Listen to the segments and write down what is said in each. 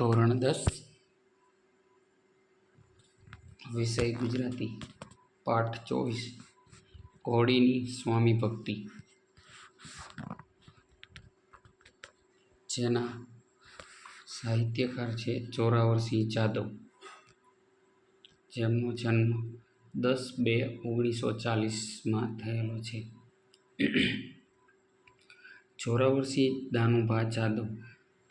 ધોરણ દસ, વિષય ગુજરાતી, પાઠ ચોવીસ, ઘોડીની સ્વામી ભક્તિ. જેના સાહિત્યકાર છે જોરાવરસિંહ જાદવ. જેમનો જન્મ દસ બે ઓગણીસો ચાલીસમાં થયેલો છે. જોરાવરસિંહ દાનુભા જાદવ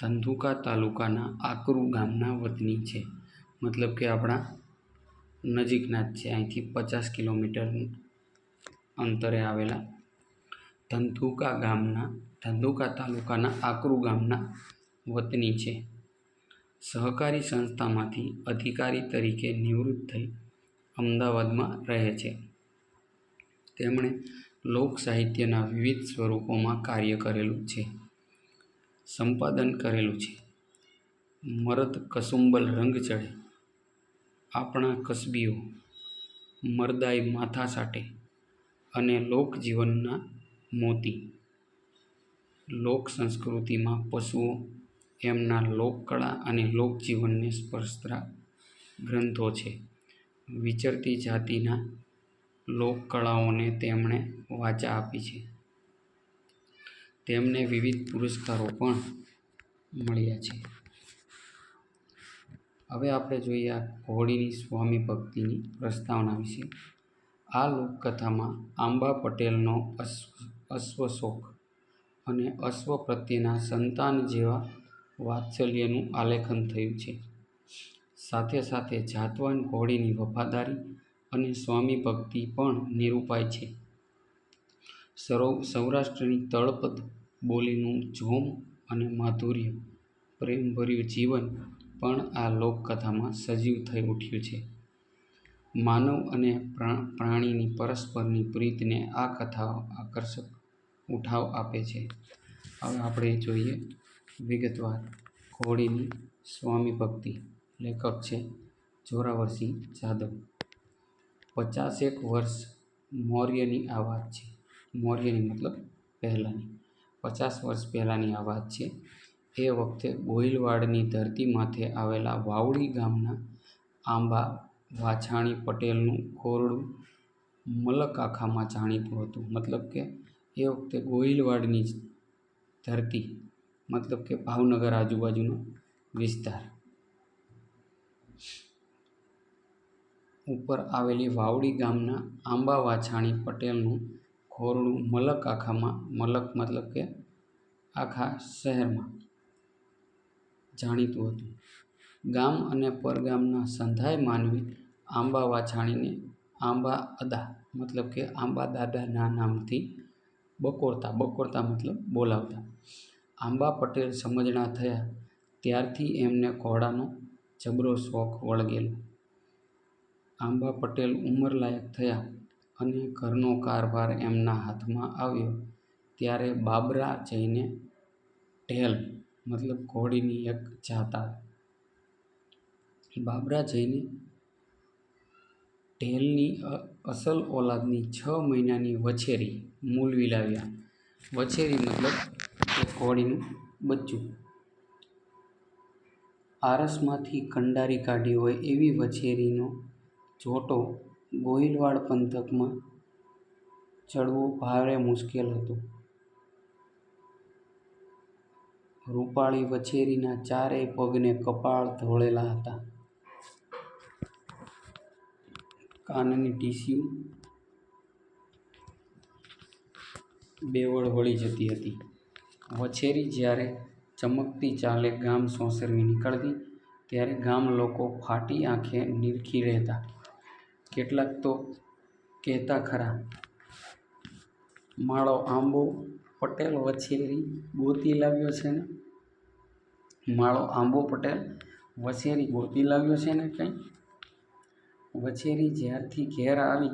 ધંધુકા તાલુકાના આકરુ ગામના વતની છે. મતલબ કે આપણા નજીકના જ છે. અહીંથી પચાસ કિલોમીટર અંતરે આવેલા ધંધુકા ગામના, ધંધુકા તાલુકાના આકરુ ગામના વતની છે. સહકારી સંસ્થામાંથી અધિકારી તરીકે નિવૃત્ત થઈ અમદાવાદમાં રહે છે. તેમણે લોક સાહિત્યના વિવિધ સ્વરૂપોમાં કાર્ય કરેલું છે. સંપાદન કરેલું છે. મરદ કસુંબલ રંગ ચડે. આપણા કસબીઓ મરદાઈ માથા સાટે અને લોકજીવનના મોતી. લોક સંસ્કૃતિમાં પશુઓ એમના લોકકળા અને લોકજીવનને સ્પર્શતા ગ્રંથો છે. વિચરતી જાતિના લોકકળાઓને તેમણે વાચા આપી છે. તેમને વિવિધ પુરસ્કારો પણ મળ્યા છે. હવે આપણે જોઈએ આ ઘોડીની સ્વામી ભક્તિની પ્રસ્તાવના વિશે. આ લોકકથામાં આંબા પટેલનો અશ્વ, અશ્વશોક અને અશ્વ પ્રત્યેના સંતાન જેવા વાત્સલ્યનું આલેખન થયું છે. સાથે સાથે જાતવાન ઘોડીની વફાદારી અને સ્વામી ભક્તિ પણ નિરૂપાય છે. સૌરાષ્ટ્રની તળપદ બોલીનું જોમ અને માધુર્ય, પ્રેમભર્યું જીવન પણ આ લોકકથામાં સજીવ થઈ ઉઠ્યું છે. માનવ અને પ્રાણીની પરસ્પરની પ્રીતને આ કથાઓ આકર્ષક ઉઠાવ આપે છે. હવે આપણે જોઈએ વિગતવાર. ઘોડીની સ્વામી ભક્તિ લેખક છે જોરાવરસિંહ જાદવ. પચાસેક વર્ષ મૌર્યની આ વાત છે. મૌર્યની મતલબ પહેલાંની. પચાસ વર્ષ પહેલાંની આ વાત છે. એ વખતે ગોહિલવાડની ધરતી માથે આવેલા વાવડી ગામના આંબા વાછાણી પટેલનું ખોરડું મલકાખામાં જાણીતું હતું. મતલબ કે એ વખતે ગોહિલવાડની ધરતી, મતલબ કે ભાવનગર આજુબાજુનો વિસ્તાર. ઉપર આવેલી વાવડી ગામના આંબા વાછાણી પટેલનું ખોરડું મલક આખામાં, મલક મતલબ કે આખા શહેરમાં જાણીતું હતું. ગામ અને પરગામના સંધાય માનવી આંબા વાછાણીને આંબા અદા મતલબ કે આંબા દાદાના નામથી બકોરતા બકોરતા મતલબ બોલાવતા. આંબા પટેલ સમજણા થયા, ત્યારથી એમને ઘોડાનો જબરો શોખ વળગેલો. આંબા પટેલ ઉંમરલાયક થયા અને ઘરનો કારભાર એમના હાથમાં આવ્યો ત્યારે બાબરા જઈને ઢેલ, મતલબ ઘોડીની એક જાત આવે. બાબરા જઈને ઢેલની અસલ ઓલાદની છ મહિનાની વછેરી મૂલવી લાવ્યા. વછેરી મતલબ ઘોડીનું બચ્ચું. આરસમાંથી કંડારી કાઢી હોય એવી વછેરીનો જોટો ગોહિલવાડ પંથકમાં ચડવું ભારે મુશ્કેલ હતું. રૂપાળી વછેરીના ચારેય પગને કપાળ ધોળેલા હતા. કાનની ટીસ્યુ બેવળ વળી જતી હતી. વછેરી જ્યારે ચમકતી ચાલે ગામ સોંસરવી નીકળતી, ત્યારે ગામ લોકો ફાટી આંખે નિરખી રહેતા. કેટલાક તો કહેતા ખરા. માળો આંબો, પટેલ વછેરી ગોતી લાવ્યો છે ને? માળો આંબો, પટેલ વછેરી ગોતી લાવ્યો છે ને કંઈ? વછેરી જ્યારથી ઘેર આવી,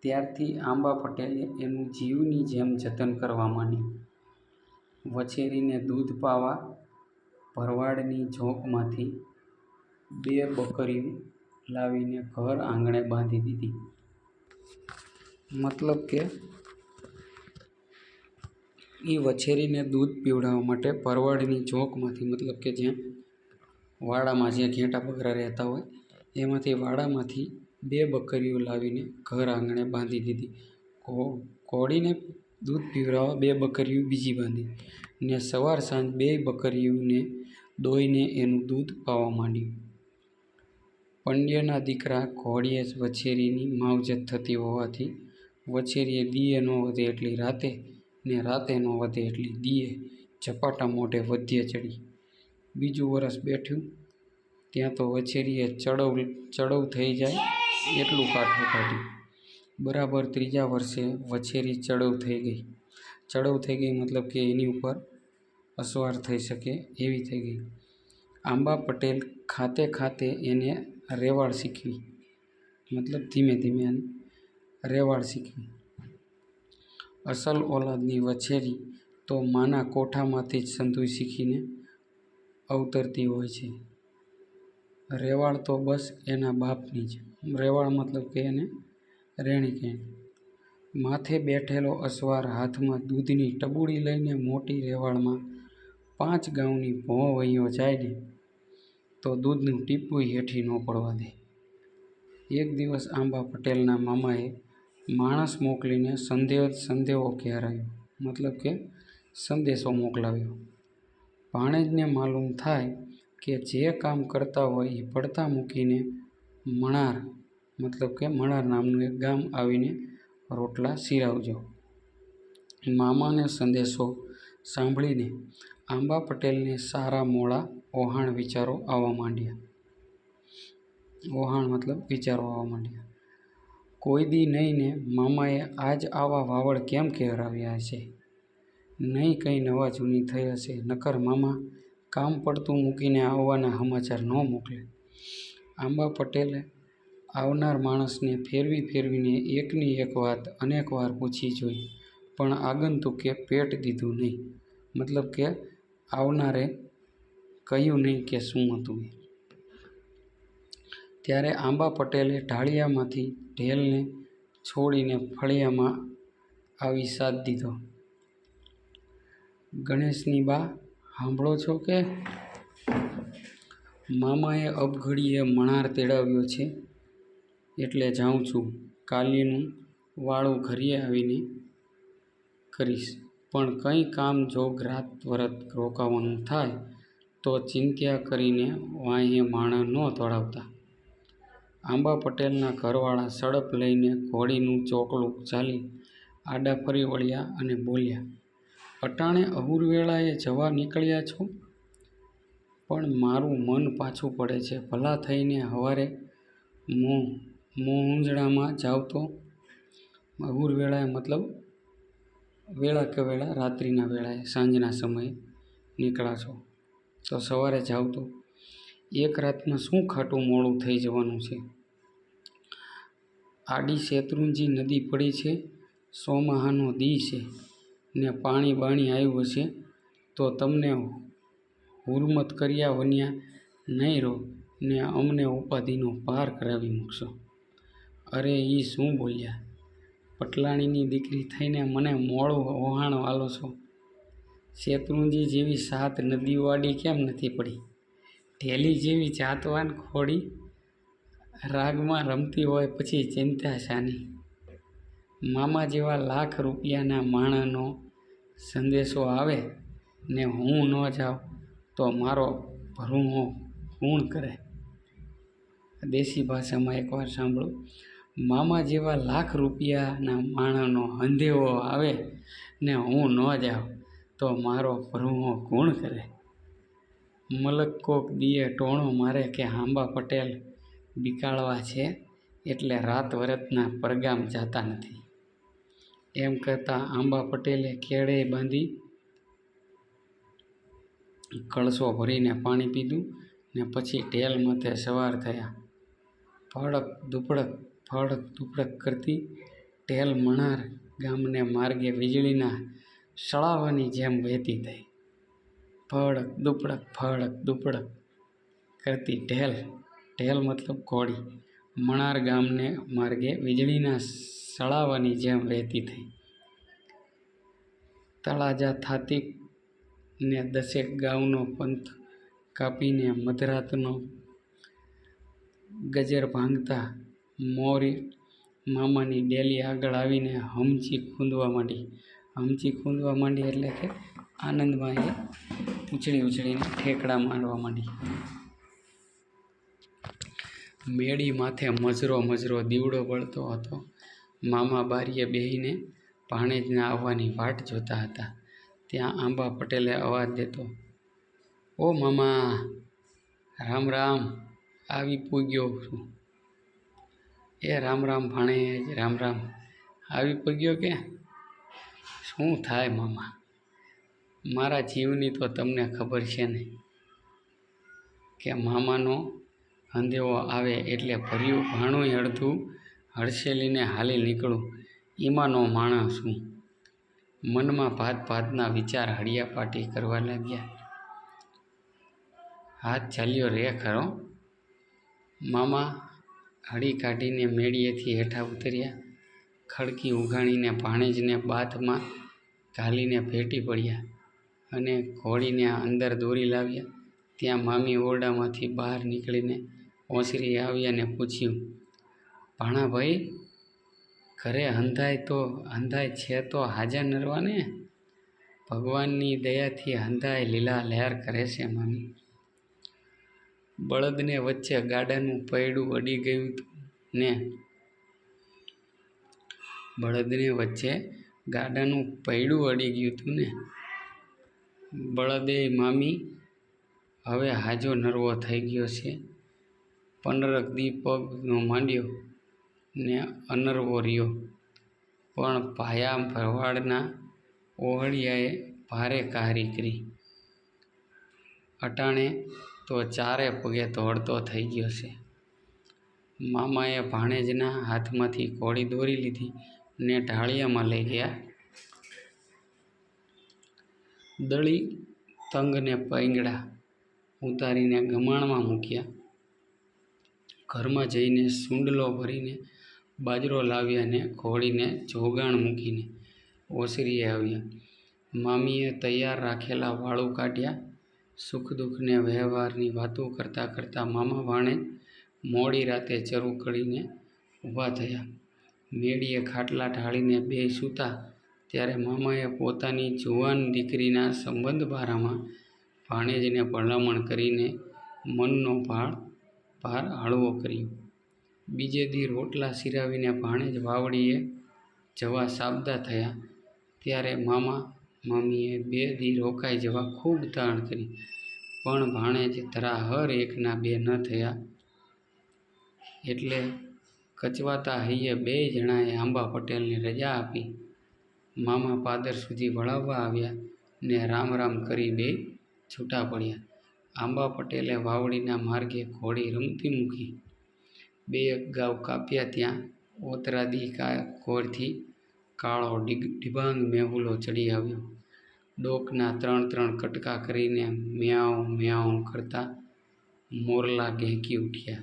ત્યારથી આંબા, પટેલે એનું જીવની જેમ જતન કરવા માંડ્યું. વછેરીને દૂધ પાવા ભરવાડની ઝોંકમાંથી બે બકરીઓ લાવીને ઘર આંગણે બાંધી દીધી. મતલબ કે એ વછેરીને દૂધ પીવડાવવા માટે પરવળની ચોકમાંથી, મતલબ કે જ્યાં વાડામાં જ્યાં ઘેટા બકરા રહેતા હોય, એમાંથી વાડામાંથી બે બકરીઓ લાવીને ઘર આંગણે બાંધી દીધી. કોળીને દૂધ પીવડાવવા બે બકરીઓ બીજી બાંધી ને સવાર સાંજ બે બકરીઓને દોઈને એનું દૂધ પાવા માંડ્યું. પંડ્યના દીકરા ઘોડીએ જ વછેરીની માવજત થતી હોવાથી વછેરીએ દીએ ન વધે એટલી રાતે ને રાતે ન વધે એટલી દીએ ઝપાટા મોઢે વધ્યે ચડી. બીજું વરસ બેઠ્યું ત્યાં તો વછેરીએ ચડવ ચડવ થઈ જાય એટલું કાઠું કાઢ્યું. બરાબર ત્રીજા વર્ષે વછેરી ચડવ થઈ ગઈ. ચડવ થઈ ગઈ મતલબ કે એની ઉપર અસવાર થઈ શકે એવી થઈ ગઈ. આંબા પટેલ ખાતે ખાતે એને રેવાડ શીખવી. મતલબ ધીમે ધીમે એને રેવાડ શીખવી. અસલ ઓલાદની વછેરી તો માના કોઠામાંથી જ સંતુઈ શીખીને અવતરતી હોય છે. રેવાડ તો બસ એના બાપની જ. રેવાડ મતલબ કે એને રેણી કહેણી માથે બેઠેલો અસવાર હાથમાં દૂધની ટબુડી લઈને મોટી રેવાડમાં પાંચ ગાઉની ભોં વહીયો જાય ને તો દૂધનું ટીપું હેઠી ન પડવા દે. એક દિવસ આંબા પટેલના મામાએ માણસ મોકલીને સંદેહ સંદેહો કહેરાયો. મતલબ કે સંદેશો મોકલાવ્યો. ભાણેજને માલુમ થાય કે જે કામ કરતા હોય એ પડતા મૂકીને મણાર, મતલબ કે મણાર નામનું એક ગામ આવીને રોટલા સિરાવજો. મામાને સંદેશો સાંભળીને આંબા પટેલને સારા મોળા ઓહાણ વિચારો આવવા માંડ્યા. ઓહાણ મતલબ વિચારો આવવા માંડ્યા. કોઈ દી નહીં ને મામાએ આજ આવા વાવડ કેમ કહેરાવ્યા છે નહીં કંઈ નવા જૂની થઈ હશે, નકર મામા કામ પડતું મૂકીને આવવાના સમાચાર ન મોકલે. આંબા પટેલે આવનાર માણસને ફેરવી ફેરવીને એકની એક વાત અનેક વાર પૂછી જોઈ, પણ આગંતુકે પેટ દીધું નહીં. મતલબ કે આવનારે કહ્યું નહીં કે શું હતું. ત્યારે આંબા પટેલે ઢાળિયામાંથી ઢેલને છોડીને ફળિયામાં આવી સાથ દીધો. ગણેશની બા, સાંભળો છો કે? મામાએ અપઘડીએ મણાર તેડાવ્યો છે, એટલે જાઉં છું. કાલીનું વાળું ઘરે આવીને કરીશ. પણ કંઈ કામ જોગ રાત વરત રોકાવાનું થાય તો ચિંત્યા કરીને વાંહે માણસ ન ધોળાવતા આંબા પટેલના ઘરવાળા સડપ લઈને ઘોડીનું ચોકલું ચાલી આડા ફરી વળ્યા અને બોલ્યા, અટાણે અહુરવેળાએ જવા નીકળ્યા છો? પણ મારું મન પાછું પડે છે. ભલા થઈને હવારે મોં, મોહુંજળામાં જાવ તો? અહુર વેળાએ મતલબ? વેળા કે વેળા? રાત્રિના વેળાએ સાંજના સમયે નીકળ્યા છો? તો સવારે જાવ તો એક રાતમાં શું ખાટું મોડું થઈ જવાનું છે? આડી શેત્રુંજી નદી પડી છે, સોમાહાનો દી છે ને પાણી બાણી આવ્યું હશે તો તમને હુરમત કર્યા વન્યા નહીં રહો ને અમને ઉપાધિનો પાર કરાવી મૂકશો. અરે એ શું બોલ્યા? પટલાણીની દીકરી થઈને મને મોડું વહાણ વાલો છો. શેત્રુંજી જેવી સાત નદીવાળી કેમ નથી પડી? ઢેલી જેવી જાતવાન ખોડી રાગમાં રમતી હોય પછી ચિંતા શાની. મામા જેવા લાખ રૂપિયાના માણસનો સંદેશો આવે ને હું ન જાઉં તો મારો ભરૂણો ખૂણ કરે. દેશી ભાષામાં એકવાર સાંભળો. મામા જેવા લાખ રૂપિયાના માણસનો અંધેવો આવે ને હું ન જાઉં તો મારો ભરૂણો કોણ કરે? મલક કોક દીએ ટોણો મારે કે હાંબા પટેલ બીકાળવા છે એટલે રાત વરતના પરગામ જાતા નથી. એમ કહેતાં આંબા પટેલે કેળે બાંધી કળશો ભરીને પાણી પીધું ને પછી ટેલ મથે સવાર થયા. ફળક દુપડક ફળક દુપડક કરતી ટેલ મણાર ગામને માર્ગે વીજળીના સળાવાની જેમ વહેતી થઈ. ફળક દુપડક ફળક દુપડક કરતી ઢેલ ઢેલ મતલબ ઘોડી. મણાર ગામને માર્ગે વીજળીના સળાવાની જેમ વહેતી થઈ. તળાજા થાતી ને દસેક ગાઉનો પંથ કાપીને મધરાતનો ગજર ભાંગતા મોરી મામાની ડેલી આગળ આવીને હમચી ખૂંદવા માંડી. હમચી ખૂંદવા માંડી એટલે કે આનંદમાં એ ઉછળી ઉછળીને ઠેકડા મારવા માંડી. મેળી માથે મજરો મજરો દીવડો બળતો હતો. મામા બારીએ બેહીને ભાણેજના આવવાની વાટ જોતા હતા. ત્યાં આંબા પટેલે અવાજ દેતો, ઓ મામા, રામ રામ, આવી પૂગ્યો છું. એ રામ રામ ભાણેજ, રામ રામ, આવી પૂગ્યો કે શું થાય મામા? મારા જીવની તો તમને ખબર છે ને કે મામાનો અંધેવો આવે એટલે ભર્યું ભાણું અડધું હડસેલીને હાલી નીકળું. એમાંનો માણસ હું. મનમાં ભાત ભાતના વિચાર હળિયાપાટી કરવા લાગ્યા. હાથ ચાલ્યો રે ખરો મામા હળી કાઢીને મેળીએથી હેઠા ઉતર્યા. ખડકી ઉઘાણીને ભાણેજને બાથમાં ઘાલીને ભેટી પડ્યા અને ઘોડીને અંદર દોરી લાવ્યા. ત્યાં મામી ઓરડામાંથી બહાર નીકળીને ઓસરી આવ્યા ને પૂછ્યું, ભાણાભાઈ, ઘરે હંધાય તો, હંધાય છે તો હાજર નરવાને ભગવાનની દયાથી હંધાય લીલા લહેર કરે છે મામી. બળદને વચ્ચે ગાડાનું પૈડું અડી ગયું ને બળદને વચ્ચે ગાડાનું પૈડું અડી ગયું હતું ને. બળદે મામી, હવે હાજો નરવો થઈ ગયો છે. પંડરક દી પગનો માંડ્યો ને અનરવો રહ્યો. પણ પાયા ભરવાડના ઓહળિયાએ ભારે કારી કરી. અટાણે તો ચારે પગે દોડતો થઈ ગયો છે. મામાએ ભાણેજના હાથમાંથી ઘોડી દોરી લીધી. ને ઢાળિયામાં લઈ ગયા. દળી તંગને પૈંગડા ઉતારીને ગમાણમાં મૂક્યા. ઘરમાં જઈને સૂંડલો ભરીને બાજરો લાવ્યા ને ખોળીને જોગાણ મૂકીને ઓસરીએ આવ્યા. મામીએ તૈયાર રાખેલા વાળું કાઢ્યા. સુખ દુઃખને વ્યવહારની વાતો કરતાં કરતાં મામા ભાણે મોડી રાતે ચરુ કરીને ઊભા થયા. મેડીએ ખાટલા ઢાળીને બે સૂતા ત્યારે મામાએ પોતાની જુવાન દીકરીના સંબંધ બારામાં ભાણેજને ભલામણ કરીને મનનો ભાર ભાર હળવો કર્યો. બીજે દી રોટલા સિરાવીને ભાણેજ વાવડીએ જવા સાબદા થયા ત્યારે મામા મમ્મીએ બે દી રોકાઈ જવા ખૂબ તાણ કરી, પણ ભાણેજ ધરાહર એકના બે ન થયા. એટલે કચવાતા હૈયે બે જણાએ આંબા પટેલને રજા આપી. મામા પાદર સુધી વળાવવા આવ્યા ને રામ રામ કરી બે છૂટા પડ્યા. આંબા પટેલે વાવડીના માર્ગે ઘોડી રમતી મૂકી. બે અગાઉ કાપ્યા ત્યાં. ઓતરાદી કોરથી કાળો ડિબાંગ મેહુલો ચડી આવ્યો. ડોકના ત્રણ ત્રણ કટકા કરીને મ્યાઉ મ્યાઉ કરતા મોરલા ગહેકી ઉઠ્યા.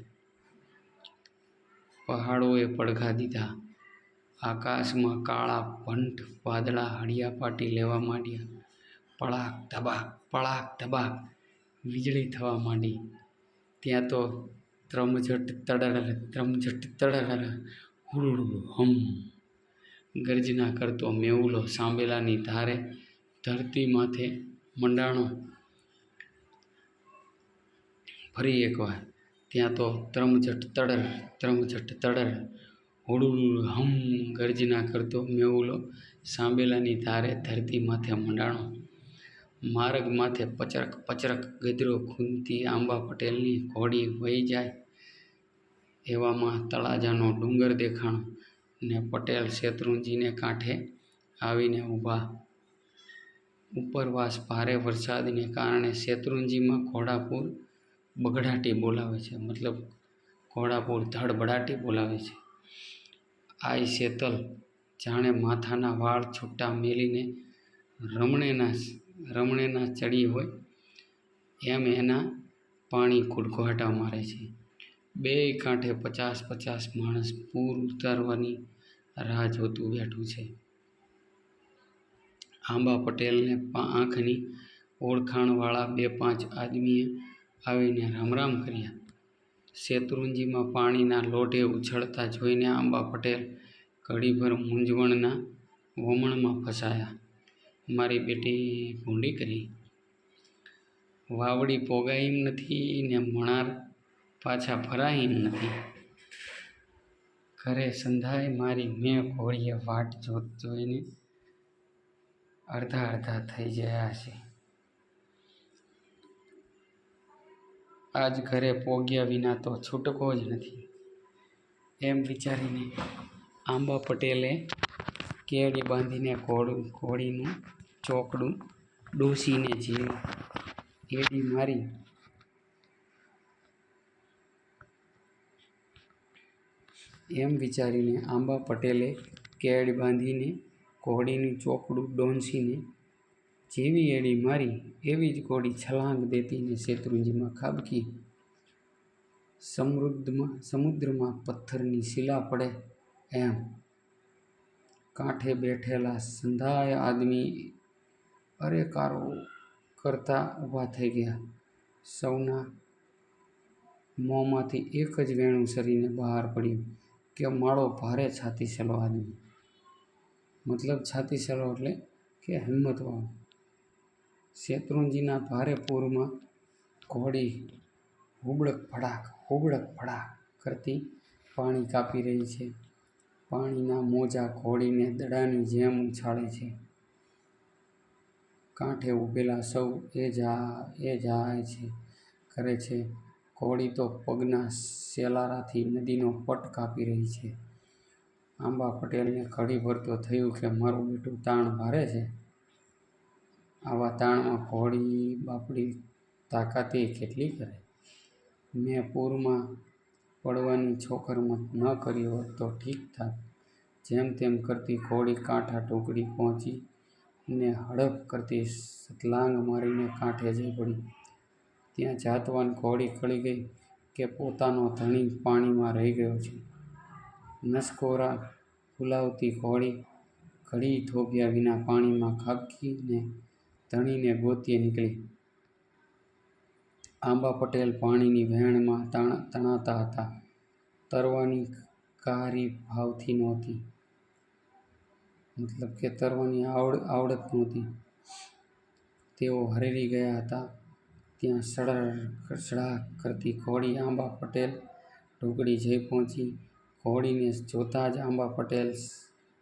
પહાડોએ પડઘા દીધા. આકાશમાં કાળા ભંટ વાદળા હળિયાપાટી લેવા માંડ્યા. પળાક ધબાક પળાક ધબાક વીજળી થવા માંડી. ત્યાં તો ત્રમઝટ તડર ત્રમઝટ તડર હુડુડુ હમ. ગર્જના કરતો મેઉલો સાંભેલાની ધારે ધરતી માથે મંડાણો. ફરી એકવાર ત્યાં તો ત્રમઝટ તડર ત્રમઝટ તડર. હુડુલ હમ ગર્જના કરતો મેહુલો સાંભેલાની ધારે ધરતી માથે મંડાણો. માર્ગ માથે પચરક પચરક ગદરો ખૂંદતી આંબા પટેલની ઘોડી વહી જાય. એવામાં તળાજાનો ડુંગર દેખાણો ને પટેલ શેત્રુંજીને કાંઠે આવીને ઊભા. ઉપરવાસ ભારે વરસાદને કારણે શેત્રુંજીમાં ઘોડાપુર બગડાટી બોલાવે છે, મતલબ ઘોડાપુર ધડબડાટી બોલાવે છે. આઈ શેતલ જાણે માથાના વાળ છૂટા મેલીને રમણેના રમણેના ચડી હોય, એમ એના પાણી કુડઘોટા મારે છે. બે કાંઠે પચાસ પચાસ માણસ પૂર ઉતારવાની રાહ જોતું બેઠું છે. આંબા પટેલને આંખની ઓળખાણવાળા બે પાંચ આદમીએ આવીને રામ કર્યા. શેત્રુંજીમાં પાણીના લોઢે ઉછળતા જોઈને આંબા પટેલ ઘડીભર મૂંઝવણના વમણમાં ફસાયા. મારી બેટી, ભૂંડી કરી. વાવડી પોગાય એમ નથી ને મણાર પાછા ફરાઈમ નથી. ઘરે સંધાય મારી મેં ઘોડીએ વાટ જોત જોઈને અડધા અડધા થઈ ગયા છે. આજ ઘરે પોગ્યા વિના તો છૂટકો જ નથી. એમ વિચારીને આંબા પટેલે કેડી બાંધીને ઘોડું, ઘોડીનું ચોકડું ડોસીને જીવ એડી મારી. એમ વિચારીને આંબા પટેલે કેડ બાંધીને ઘોડીનું ચોકડું ડોંસીને જેવી એડી મારી, એવી જ કોડી છલાંગ દેતીને શેત્રુંજીમાં ખાબકી. સમૃદ્ધમાં, સમુદ્રમાં પથ્થરની શિલા પડે એમ. કાંઠે બેઠેલા સંધાય આદમી અરેકારો કરતા ઊભા થઈ ગયા. સૌના મોંમાંથી એક જ વેણું સરીને બહાર પડ્યું કે માળો ભારે છાતી છેલો આદમી. મતલબ છાતીસેલો એટલે કે હિંમતવાળો. શેત્રુંજીના ભારે પૂરમાં ઘોડી હુબડક ભડાક હુબડક ભડાક કરતી પાણી કાપી રહી છે. પાણીના મોજા ઘોડીને દડાની જેમ ઉછાળે છે. કાંઠે ઊભેલા સૌ એ જા, એ જાય છે, કરે છે. ઘોડી તો પગના સેલારાથી નદીનો પટ કાપી રહી છે. આંબા પટેલને ઘડીભર તો થયું કે મારું બેટું તાણ ભારે છે. આવા તાણમાં ઘોડી, બાપડી તાકાતે કેટલી કરે? મેં પૂરમાં પડવાની છોકરમત ન કરી હોત તો ઠીક થાત. જેમ તેમ કરતી ઘોડી કાંઠા ટોકડી પહોંચી ને હડપ કરતી સતલાંગ મારીને કાંઠે જઈ પડી. ત્યાં જાતવાન ઘોડી કળી ગઈ કે પોતાનો ધણી પાણીમાં રહી ગયો છે. નસકોરા ફુલાવતી ઘોડી ઘડી થોભ્યા વિના પાણીમાં ખાબકીને ધણીને ગોતીએ નીકળી. આંબા પટેલ પાણીની વહેણમાં તાણ, તણાતા હતા. તરવાની કારી ભાવથી નહોતી. મતલબ કે તરવાની આવડ, આવડત નહોતી. તેઓ હરેરી ગયા હતા. ત્યાં સડર, સડા કરતી ઘોડી આંબા પટેલ ઢોકળી જઈ પહોંચી. ઘોડીને જોતા જ આંબા પટેલ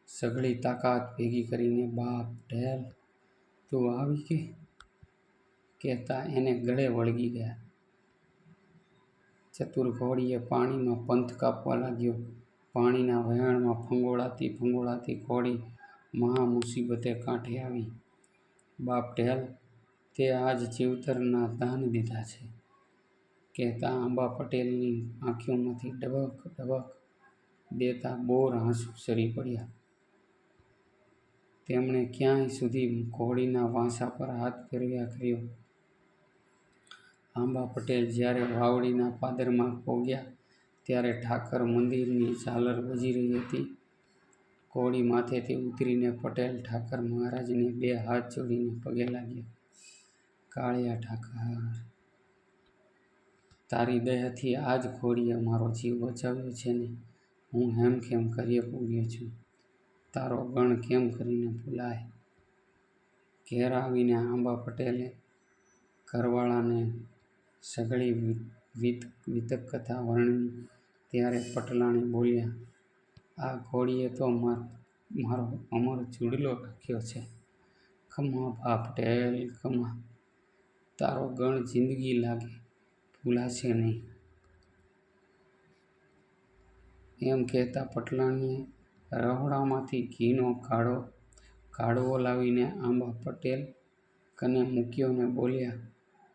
સઘળી તાકાત ભેગી કરીને, બાપ ઢેલ તું આવી કે કહેતા એને ગળે વળગી ગયા. ચતુર ઘોડીએ પાણીમાં પંથ કાપવા લાગ્યો. પાણીના વહેણમાં ફંગોળાતી ફંગોળાતી ઘોડી મહા મુસીબતે કાંઠે આવી. બાપ ઢેલ, તે આજ જીવતરના દાન દીધા છે. કહેતા આંબા પટેલની આંખીઓમાંથી ડબક ડબક દેતા બોર આંસુ સરી પડ્યા. તેમણે ક્યાંય સુધી ઘોડીના વાંસા પર હાથ ફેરવ્યા કર્યો. આંબા પટેલ જ્યારે વાવડીના પાદરમાં પોગ્યા, ત્યારે ઠાકર મંદિરની ઝાલર વજી રહી હતી. ઘોડી માથેથી ઉતરીને પટેલ ઠાકર મહારાજને બે હાથ જોડીને પગે લાગ્યા. કાળિયા ઠાકર, તારી દયાથી આ જ ઘોડીએ મારો જીવ બચાવ્યો છે ને? હું હેમખેમ કરીએ પૂગ્યો છું. તારો ગણ કેમ કરીને ભૂલાય? ઘેર આવીને આંબા પટેલે ઘરવાળાને સઘળી વિત વિતક કથા વર્ણવી ત્યારે પટલાણી બોલ્યા, આ ઘોડીએ તો મારો અમર ચૂડલો રાખ્યો છે. ખમા બાપ પટેલ ખમા. તારો ગણ જિંદગી લાગે, ભૂલાશે નહીં. એમ કહેતા પટલાણીએ રહોડામાંથી ઘીનો કાળો, કાળવો લાવીને આંબા પટેલ કને મૂક્યો ને બોલ્યા,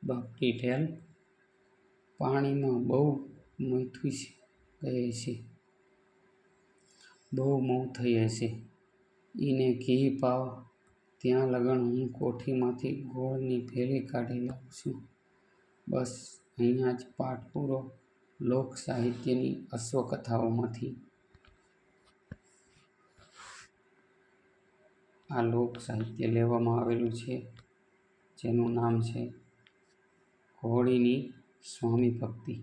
બાપટી ઢેલ, પાણીમાં બહુ મથું ગયે છે. બહુ મોં થઈ હશે. એને ઘી પાવ. ત્યાં લગણ હું કોઠીમાંથી ગોળની થેલી કાઢી લાવું છું. બસ, અહીંયા જ પાઠ પૂરો. લોક સાહિત્યની અશ્વકથાઓમાંથી આ લોક સાહિત્ય લેવામાં આવેલું છે જેનું નામ છે ઘોડીની સ્વામી ભક્તિ.